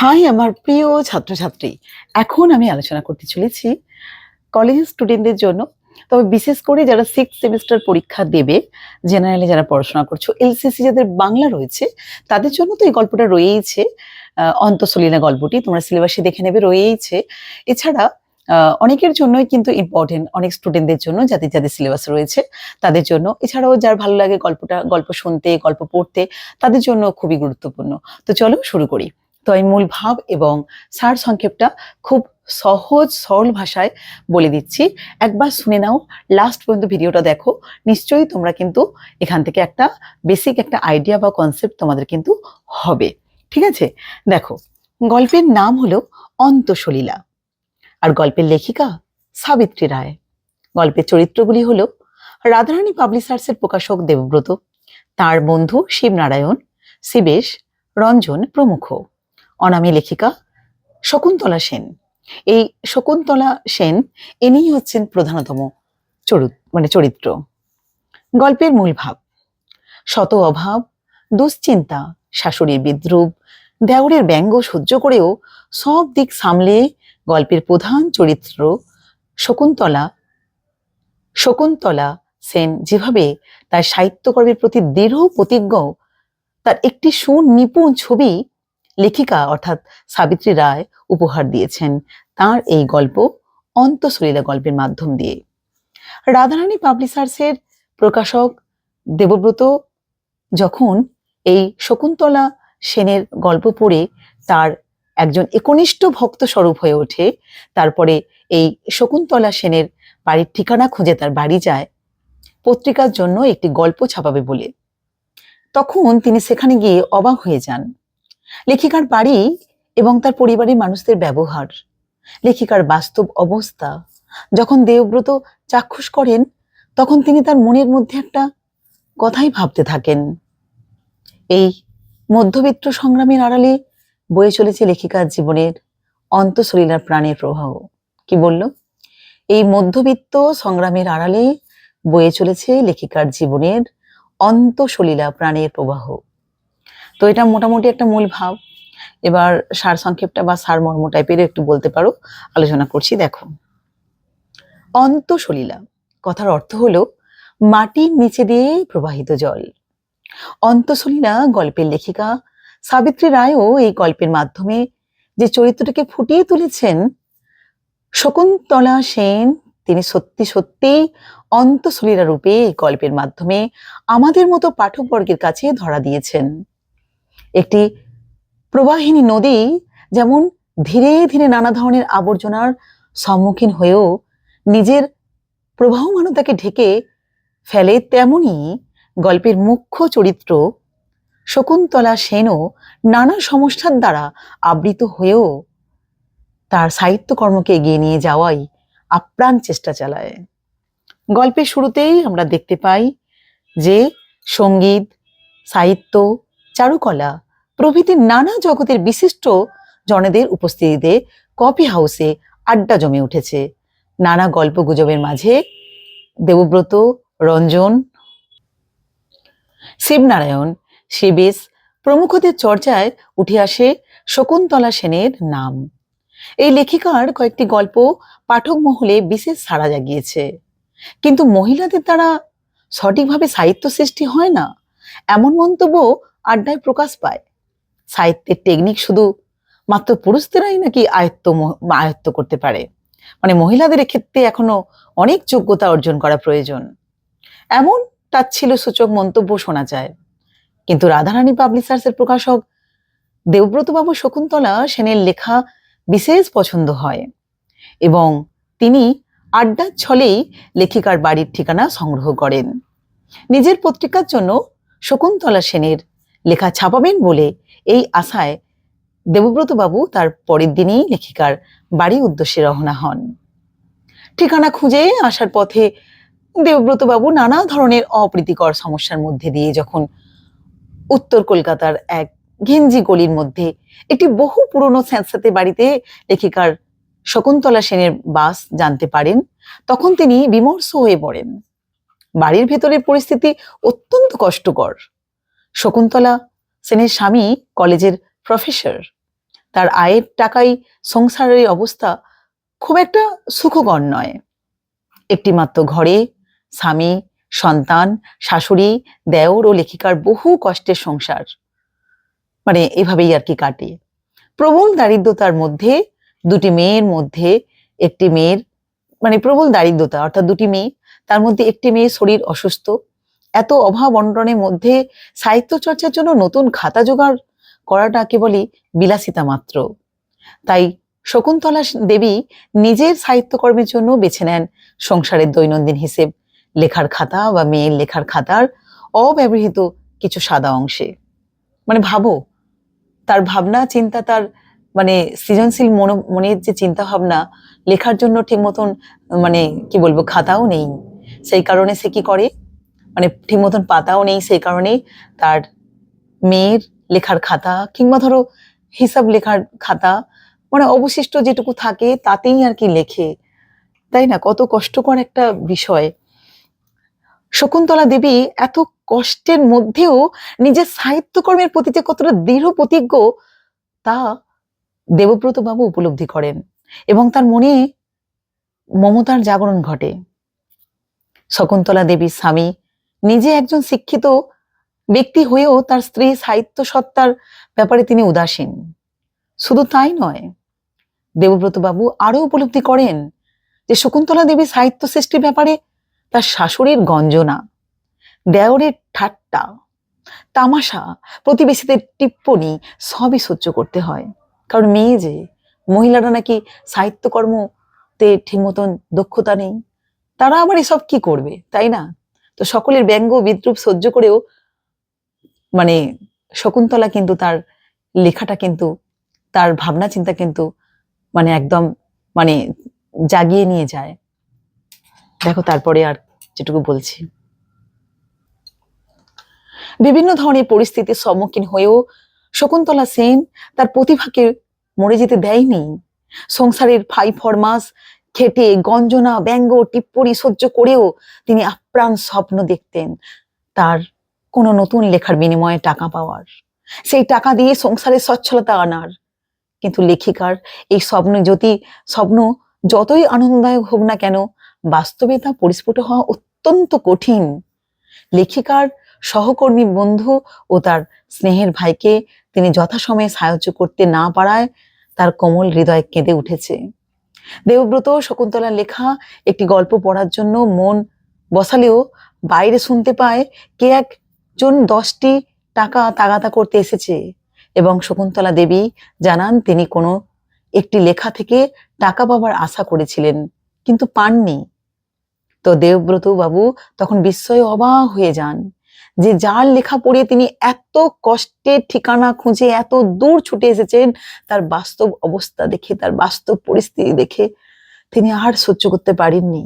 High আমার প্রিয় ছাত্রছাত্রী। এখন আমি আলোচনা করতে চলেছি কলেজ স্টুডেন্টদের জন্য। তবে বিশেষ করে যারা সিক্স সেমিস্টার পরীক্ষা দেবে জেনারেলে যারা পড়াশোনা করছ এলসিসি যাদের বাংলা রয়েছে তাদের জন্য তো এই গল্পটা রয়েইছে। আহ, অন্তঃসলীলা গল্পটি তোমরা সিলেবাসে দেখে নেবে রয়েইছে। এছাড়া অনেকের জন্যই কিন্তু ইম্পর্টেন্ট অনেক স্টুডেন্টদের জন্য যাদের যাদের সিলেবাস রয়েছে তাদের জন্য। এছাড়াও যার ভালো লাগে গল্পটা গল্প শুনতে গল্প পড়তে তাদের জন্য খুবই গুরুত্বপূর্ণ। তো চলো শুরু করি। তো আমি মূল ভাব এবং সার সংক্ষেপটা খুব সহজ, সরল ভাষায় বলে দিচ্ছি। একবার শুনে নাও লাস্ট পর্যন্ত ভিডিওটা দেখো। নিশ্চয়ই তোমরা কিন্তু এখান থেকে একটা বেসিক একটা আইডিয়া বা কনসেপ্ট তোমাদের কিন্তু হবে। ঠিক আছে? দেখো, গল্পের নাম হলো অন্তঃসলীলা। আর গল্পের লেখিকা সাবিত্রী রায়। গল্পের চরিত্রগুলি হলো রাধারানী পাবলিশার্সের প্রকাশক দেবব্রত, তার বন্ধু শিবনারায়ণ, শিবেশ, রঞ্জন প্রমুখ। অনামী লেখিকা শকুন্তলা সেন। এই শকুন্তলা সেন ইনিই হচ্ছেন প্রধানতম চরিত মানে চরিত্র। গল্পের মূল ভাব, শত অভাব, দুশ্চিন্তা, শাশুড়ির বিদ্রুপ, দেওরের ব্যঙ্গ সহ্য করেও সব দিক সামলে গল্পের প্রধান চরিত্র শকুন্তলা। শকুন্তলা সেন যেভাবে তার সাহিত্যকর্মের প্রতি দৃঢ় প্রতিজ্ঞ, তার একটি সুনিপুণ ছবি লেখিকা অর্থাৎ সাবিত্রী রায় উপহার দিয়েছেন তার এই গল্প অন্তঃসলীলা গল্পের মাধ্যম দিয়ে। রাধারানী পাবলিশার্সের প্রকাশক দেবব্রত যখন এই শকুন্তলা সেনের গল্প পড়ে, তার একজন একনিষ্ঠ ভক্ত স্বরূপ হয়ে ওঠে, তারপরে এই শকুন্তলা সেনের বাড়ির ঠিকানা খুঁজে তার বাড়ি যায় পত্রিকার জন্য একটি গল্প ছাপাবে বলে। তখন তিনি সেখানে গিয়ে অবাক হয়ে যান। লেখিকার বাড়ি এবং তার পরিবারের মানুষদের ব্যবহার। লেখিকার বাস্তব অবস্থা। যখন দেবব্রত চাক্ষুষ করেন, তখন তিনি তার মনের মধ্যে একটা কথাই ভাবতে থাকেন। এই মধ্যবিত্ত সংগ্রামের আড়ালে বয়ে চলেছে লেখিকার জীবনের অন্তঃসলীলার প্রাণের প্রবাহ। কি বলল? এই মধ্যবিত্ত সংগ্রামের আড়ালে বয়ে চলেছে লেখিকার জীবনের অন্তঃসলীলা প্রাণের প্রবাহ। তো এটা মোটামুটি একটা মূল ভাব। এবার সার সংক্ষেপটা বা সার মর্ম টাইপের একটু বলতে পারো। আলোচনা করছি, দেখো। অন্তঃসলীলা, কথার অর্থ হলো মাটির নিচে দিয়ে প্রবাহিত জল। অন্তঃসলীলা গল্পের লেখিকা সাবিত্রী রায়ও এই গল্পের মাধ্যমে যে চরিত্রটিকে ফুটিয়ে তুলেছেন, শকুন্তলা সেন, তিনি সত্যি সত্যি অন্তঃসলীলা রূপে এই গল্পের মাধ্যমে আমাদের মতো পাঠকবর্গের কাছে ধরা দিয়েছেন। একটি প্রবাহিনী নদী যেমন ধীরে ধীরে নানা ধরনের আবর্জনার সম্মুখীন হয়েও নিজের প্রবাহমানতাকে ঢেকে ফেলে, তেমনি গল্পের মুখ্য চরিত্র শকুন্তলা সেনও নানা সমস্যার দ্বারা আবৃত হয়েও তার সাহিত্যকর্মকে এগিয়ে নিয়ে যাওয়াই আপ্রাণ চেষ্টা চালায়। গল্পের শুরুতেই আমরা দেখতে পাই যে সংগীত, সাহিত্য চারুকলা প্রভৃতি নানা জগতের বিশিষ্ট জনেদের উপস্থিতিতে কফি হাউসে আড্ডা জমে উঠেছে। নানা গল্প গুজবের মাঝে দেবব্রত, রঞ্জন, শিবনারায়ণ, শিবেশ প্রমুখদের চর্চায় উঠে আসে শকুন্তলা সেনের নাম। এই লেখিকার কয়েকটি গল্প পাঠক মহলে বিশেষ সাড়া জাগিয়েছে। কিন্তু মহিলাদের দ্বারা সঠিকভাবে সাহিত্য সৃষ্টি হয় না। এমন মন্তব্য আড্ডায় প্রকাশ পায়। সাহিত্যের টেকনিক শুধু মাত্র পুরুষদেরাই নাকি আয়ত্ত আয়ত্ত করতে পারে। মানে মহিলাদের ক্ষেত্রে এখনও অনেক যোগ্যতা অর্জন করা প্রয়োজন। এমন তাচ্ছিল সূচক মন্তব্য শোনা যায়। কিন্তু রাধারানী পাবলিশার্সের প্রকাশক দেবব্রতবাবু শকুন্তলা সেনের লেখা বিশেষ পছন্দ হয় এবং তিনি আড্ডার ছলেই লেখিকার বাড়ির ঠিকানা সংগ্রহ করেন। নিজের পত্রিকার জন্য শকুন্তলা সেনের লেখা ছাপাবেন বলে এই আশায় দেবব্রতবাবু তার পরের দিনই লেখিকার বাড়ি উদ্দেশ্যে রওনা হন। ঠিকানা খুঁজে আসার পথে দেবব্রতবাবু নানা ধরনের অপ্রীতিকর সমস্যার মধ্যে দিয়ে যখন উত্তর কলকাতার এক ঘেঞ্জি গলির মধ্যে একটি বহু পুরনো স্যাঁতস্যাঁতে বাড়িতে লেখিকার শকুন্তলা সেনের বাস জানতে পারেন, তখন তিনি বিমর্ষ হয়ে পড়েন। বাড়ির ভেতরের পরিস্থিতি অত্যন্ত কষ্টকর। শকুন্তলা সেনের স্বামী কলেজের প্রফেসর। তার আয়ের টাকাই সংসারের অবস্থা খুব একটা সুখকর নয়। একটি মাত্র ঘরে স্বামী, সন্তান, শাশুড়ি, দেওর ও লেখিকার বহু কষ্টের সংসার। মানে এভাবেই আর কি কাটে। প্রবল দারিদ্রতার মধ্যে, দুটি মেয়ের মধ্যে একটি মেয়ের মানে প্রবল দারিদ্রতা, অর্থাৎ দুটি মেয়ে, তার মধ্যে একটি মেয়ে শরীর অসুস্থ এত অভাব অনটনের মধ্যে সাহিত্য চর্চার জন্য নতুন খাতা জোগাড় করাটা কেবলই বিলাসিতা মাত্র। তাই শকুন্তলা দেবী নিজের সাহিত্যকর্মের জন্য বেছে নেন সংসারের দৈনন্দিন হিসেব, লেখার খাতা বা মেয়ের লেখার খাতার অব্যবহৃত কিছু সাদা অংশে। মানে ভাবো, তার ভাবনা, চিন্তা, তার মানে সৃজনশীল মনো, মনের যে চিন্তা ভাবনা লেখার জন্য ঠিক মতন মানে কি বলব, খাতাও নেই। সেই কারণে সে কি করে? মানে ঠিক মতন পাতাও নেই সেই কারণে তার মেয়ের লেখার খাতা কিংবা ধরো হিসাব লেখার খাতা মানে অবশিষ্ট যেটুকু থাকে তাতেই আর কি লেখে। তাই না? কত কষ্টকর একটা বিষয়। শকুন্তলা দেবী এত কষ্টের মধ্যেও নিজের সাহিত্যকর্মের প্রতি যে কতটা দৃঢ় প্রতিজ্ঞ, তা দেবব্রত বাবু উপলব্ধি করেন এবং তার মনে মমতার জাগরণ ঘটে। শকুন্তলা দেবীর স্বামী নিজে একজন শিক্ষিত ব্যক্তি হয়েও তার স্ত্রী সাহিত্য সত্তার ব্যাপারে তিনি উদাসীন। শুধু তাই নয় দেবব্রত বাবু আরও উপলব্ধি করেন যে শকুন্তলা দেবী সাহিত্য সৃষ্টির ব্যাপারে তার শাশুড়ির গঞ্জনা, দেওরের ঠাট্টা, তামাশা, প্রতিবেশীদের টিপ্পনি সবই সহ্য করতে হয়। কারণ মেয়ে যে, মহিলারা নাকি সাহিত্যকর্মতে ঠিক মতন দক্ষতা নেই, তারা আবার এসব কি করবে, তাই না? তো সকলের ব্যঙ্গ বিদ্রুপ সহ্য করেও মানে শকুন্তলা কিন্তু তার লেখাটা কিন্তু, তার ভাবনা চিন্তা কিন্তু মানে একদম মানে জাগিয়ে নিয়ে যায়। দেখো তারপরে আর যেটুকু বলছি। বিভিন্ন ধরনের পরিস্থিতির সম্মুখীন হয়েও শকুন্তলা সেন তার প্রতিভাকে মরে যেতে দেয়নি। সংসারের ফাই ফরমাস খেটে, গঞ্জনা, ব্যঙ্গ, টিপ্পরি সহ্য করেও তিনি আপ্রাণ স্বপ্ন দেখতেন তার কোনো নতুন লেখার বিনিময়ে টাকা পাওয়ার। সেই টাকা দিয়ে সংসারের সচ্ছলতা আনার। কিন্তু লেখিকার এই স্বপ্ন যদি স্বপ্ন যতই আনন্দদায়ক হোক না কেন, বাস্তবে তা পরিস্ফুট হওয়া অত্যন্ত কঠিন। লেখিকার সহকর্মী বন্ধু ও তার স্নেহের ভাইকে তিনি যথাসময়ে সাহায্য করতে না পারায় তার কোমল হৃদয় কেঁদে উঠেছে। দেবব্রত শকুন্তলার লেখা একটি গল্প পড়ার জন্য মন বসালেও বাইরে শুনতে পায় কে একজন দশটি টাকা তাগাতা করতে এসেছে এবং শকুন্তলা দেবী জানান তিনি কোনো একটি লেখা থেকে টাকা পাবার আশা করেছিলেন, কিন্তু পাননি। তো দেবব্রত বাবু তখন বিস্ময়ে অবাক হয়ে যান। যে যার লেখা পড়ে তিনি এত কষ্টের ঠিকানা খুঁজে এত দূর ছুটে এসেছেন, তার বাস্তব অবস্থা দেখে, তার বাস্তব পরিস্থিতি দেখে তিনি আর সহ্য করতে পারেননি।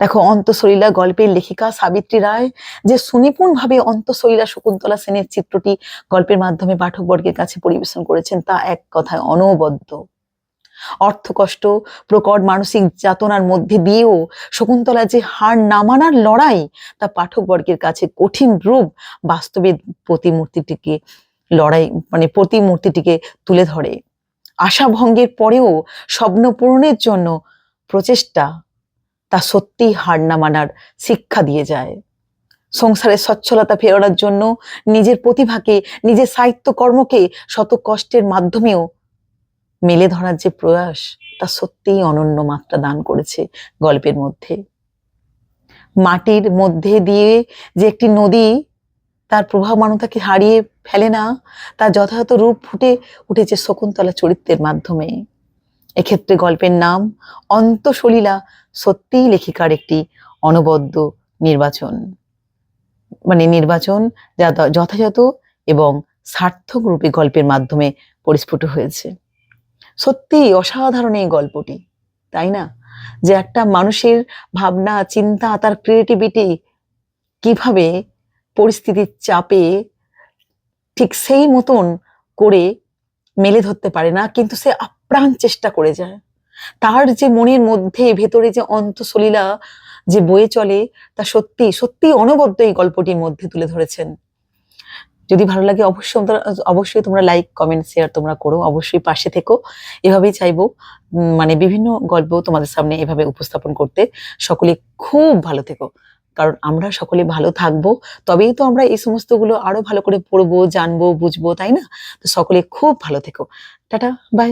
দেখো অন্তঃসলীলা গল্পের লেখিকা সাবিত্রী রায়, যে সুনিপুণ ভাবে অন্তঃসলীলা শকুন্তলা সেনের চিত্রটি গল্পের মাধ্যমে পাঠকবর্গের কাছে পরিবেশন করেছেন, তা এক কথায় অনবদ্য। অর্থকষ্ট, প্রকট মানসিক যাতনার মধ্যে দিয়েও শকুন্তলা যে হার না মানার লড়াই, তা পাঠকবর্গের কাছে কঠিন রূপ বাস্তবে প্রতিমূর্তিটিকে, লড়াই মানে প্রতিমূর্তিটিকে তুলে ধরে। আশা ভঙ্গের পরেও স্বপ্ন পূরণের জন্য প্রচেষ্টা, তা সত্যিই হার না মানার শিক্ষা দিয়ে যায়। সংসারের সচ্ছলতা ফেরানোর জন্য নিজের প্রতিভাকে, নিজের সাহিত্য কর্মকে শত কষ্টের মাধ্যমেও মেলে ধরার যে প্রয়াস, তা সত্যিই অনন্য মাত্রা দান করেছে গল্পের মধ্যে। মাটির মধ্যে দিয়ে যে একটি নদী, তার প্রভাব প্রভাবমানতাকে হারিয়ে ফেলে না তার যথাযথ রূপ ফুটে উঠেছে শকুন্তলা চরিত্রের মাধ্যমে। এক্ষেত্রে গল্পের নাম অন্তঃসলীলা, সত্যিই লেখিকার একটি অনবদ্য নির্বাচন। মানে নির্বাচন যা যথাযথ এবং সার্থক রূপে গল্পের মাধ্যমে পরিস্ফুট হয়েছে। সত্যি অসাধারণ এই গল্পটি, তাই না? যে একটা মানুষের ভাবনা, চিন্তা, তার ক্রিয়েটিভিটি কীভাবে পরিস্থিতির চাপে ঠিক সেই মতন করে মেলে ধরতে পারে না, কিন্তু সে আপ্রাণ চেষ্টা করে যায়। তার যে মনের মধ্যে, ভেতরে যে অন্তঃসলীলা যে বয়ে চলে, তা সত্যি সত্যি অনবদ্য এই গল্পটির মধ্যে তুলে ধরেছেন। যদি ভালো লাগে, অবশ্যই অবশ্যই তোমরা লাইক কমেন্ট শেয়ার তোমরা করো। অবশ্যই পাশে থেকো। এভাবেই চাইব মানে বিভিন্ন গল্প তোমাদের সামনে এভাবে উপস্থাপন করতে। সকলে খুব ভালো থেকো। কারণ আমরা সকলে ভালো থাকব। তবেই তো আমরা এই সমস্তগুলো আরও ভালো করে পড়ব, জানব, বুঝব, তাই না? তো সকলে খুব ভালো থেকো। Tata bye